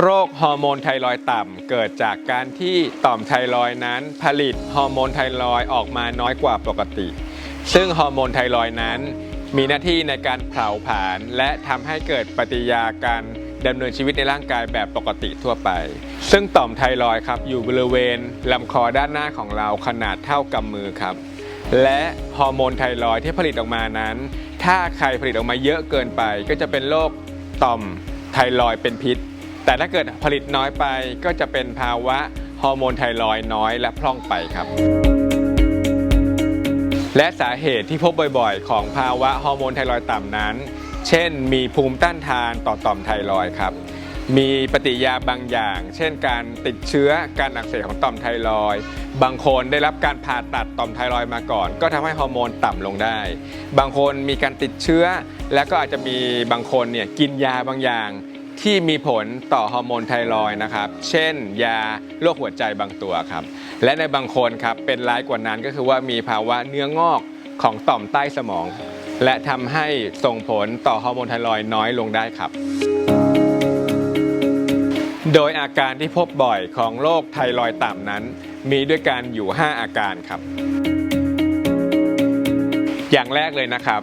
โรคฮอร์โมนไทรอยต่ำ เกิดจากการที่ต่อมไทรอยนั้นผลิตฮอร์โมนไทรอยออกมาน้อยกว่าปกติ ซึ่งฮอร์โมนไทรอยนั้น มีหน้าที่ในการเผาผลาญและทำให้เกิดปฏิกิริยาการดำเนินชีวิตในร่างกายแบบปกติทั่วไป ซึ่งต่อมไทรอยครับอยู่บริเวณลำคอด้านหน้าของเราขนาดเท่ากำมือครับ และฮอร์โมนไทรอยที่ผลิตออกมานั้น ถ้าใครผลิตออกมาเยอะเกินไป ก็จะเป็นโรคต่อมไทรอยเป็นพิษ แต่ถ้าเกิดผลิตน้อยไปก็จะเป็นภาวะฮอร์โมนไทรอยน้อยและพร่องไปครับและสาเหตุที่พบบ่อยๆ ของภาวะฮอร์โมนไทรอยต่ำนั้น เช่น มีภูมิต้านทานต่อต่อมไทรอยครับ มีปฏิยาบางอย่าง เช่น การติดเชื้อการอักเสบของต่อมไทรอย บางคนได้รับการผ่าตัดต่อมไทรอยมาก่อน ก็ทำให้ฮอร์โมนต่ำลงได้ บางคนมีการติดเชื้อ และก็อาจจะมีบางคนเนี่ยกินยาบางอย่าง ที่มีผลต่อฮอร์โมนไทรอยนะครับ เช่น ยาโรคหัวใจบางตัวครับ และในบางคนครับ เป็นร้ายกว่านั้นก็คือว่ามีภาวะเนื้องอกของต่อมใต้สมอง และทำให้ส่งผลต่อฮอร์โมนไทรอยน้อยลงได้ครับ โดยอาการที่พบบ่อยของโรคไทรอยต่ำนั้น มีด้วยกันอยู่ 5 อาการครับ อย่างแรกเลยนะครับ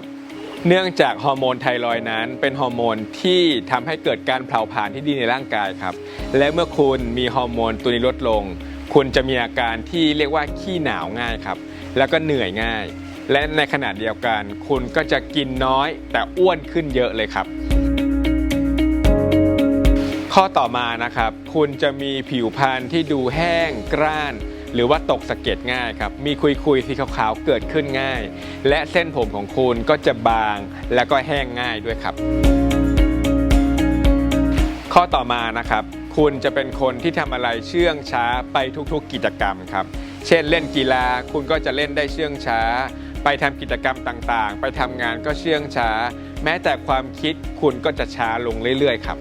เนื่องจากฮอร์โมนไทรอยนั้น เป็นฮอร์โมนที่ทำให้เกิดการเผาผลาญที่ดีในร่างกายครับ และเมื่อคุณมีฮอร์โมนตัวนี้ลดลง คุณจะมีอาการที่เรียกว่าขี้หนาวง่ายครับ แล้วก็เหนื่อยง่าย และในขณะเดียวกัน คุณก็จะกินน้อยแต่อ้วนขึ้นเยอะเลยครับ ข้อต่อมานะครับ คุณจะมีผิวพรรณที่ดูแห้งกร้าน หรือว่าตกสะเก็ดง่ายครับ มีคุยคุยสีขาวๆเกิดขึ้นง่าย และเส้นผมของคุณก็จะบางและก็แห้งง่ายด้วยครับ ข้อต่อมานะครับ คุณจะเป็นคนที่ทำอะไรเชื่องช้าไปทุกๆ กิจกรรมครับ เช่นเล่นกีฬาคุณก็จะเล่นได้เชื่องช้า ไปทำกิจกรรมต่างๆ ไปทำงานก็เชื่องช้า แม้แต่ความคิดคุณก็จะช้าลงเรื่อยๆ ครับ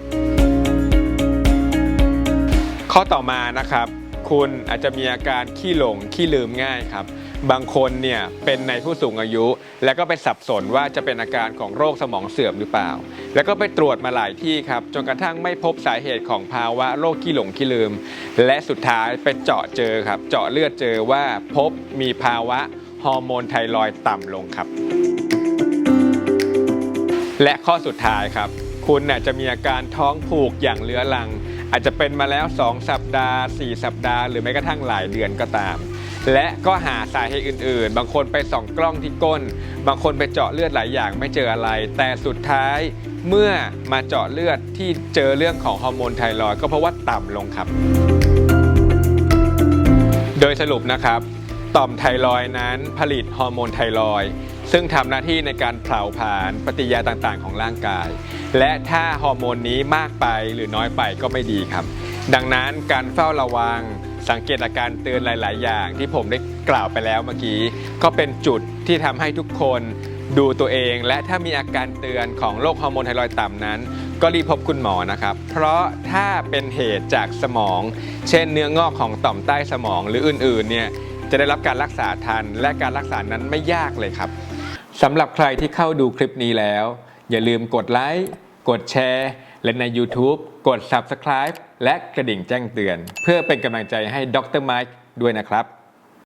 ข้อต่อมานะครับ คุณอาจจะมีอาการขี้หลงขี้ลืมง่ายครับ บางคนเนี่ยเป็นในผู้สูงอายุ แล้วก็ไปสับสนว่าจะเป็นอาการของโรคสมองเสื่อมหรือเปล่า แล้วก็ไปตรวจมาหลายที่ครับจนกระทั่งไม่พบสาเหตุของภาวะโรคขี้หลงขี้ลืม และสุดท้ายไปเจาะเจอครับ เจาะเลือดเจอว่าพบมีภาวะฮอร์โมนไทรอยต่ำลงครับ และข้อสุดท้ายครับ คุณน่ะจะมีอาการท้องผูกอย่างเรื้อรัง อาจจะเป็นมาแล้ว 2 สัปดาห์ 4 สัปดาห์ หรือแม้กระทั่งหลายเดือนก็ตาม และก็หาสาเหตุอื่น ๆ บางคนไปส่องกล้องที่ก้น บางคนไปเจาะเลือดหลายอย่างไม่เจออะไร แต่สุดท้ายเมื่อมาเจาะเลือดที่เจอเรื่องของฮอร์โมนไทรอยก็เพราะว่าต่ำลงครับ โดยสรุปนะครับ ต่อมไทรอยนั้นผลิตฮอร์โมนไทรอย ซึ่งทำหน้าที่ในการเผาผลาญปฏิกิริยาต่างๆ ของร่างกาย และถ้าฮอร์โมนนี้มากไปหรือน้อยไปก็ไม่ดีครับ ดังนั้นการเฝ้าระวังสังเกตอาการเตือนหลาย ๆ อย่าง ที่ผมได้กล่าวไปแล้วเมื่อกี้ ก็เป็นจุดที่ทำให้ทุกคนดูตัวเอง และถ้ามีอาการเตือนของโรคฮอร์โมนไทรอยด์ต่ำนั้น ก็รีบพบคุณหมอนะครับ เพราะถ้าเป็นเหตุจากสมอง เช่นเนื้องอกของต่อมใต้สมองหรืออื่น ๆ เนี่ยจะได้รับการรักษาทันและการรักษานั้นไม่ยากเลยครับ สำหรับใครที่เข้าดูคลิปนี้แล้ว อย่าลืมกดไลค์กดแชร์ และใน YouTube กด Subscribe และกระดิ่งแจ้งเตือน เพื่อเป็นกำลังใจให้ดรไมค์ด้วยนะครับ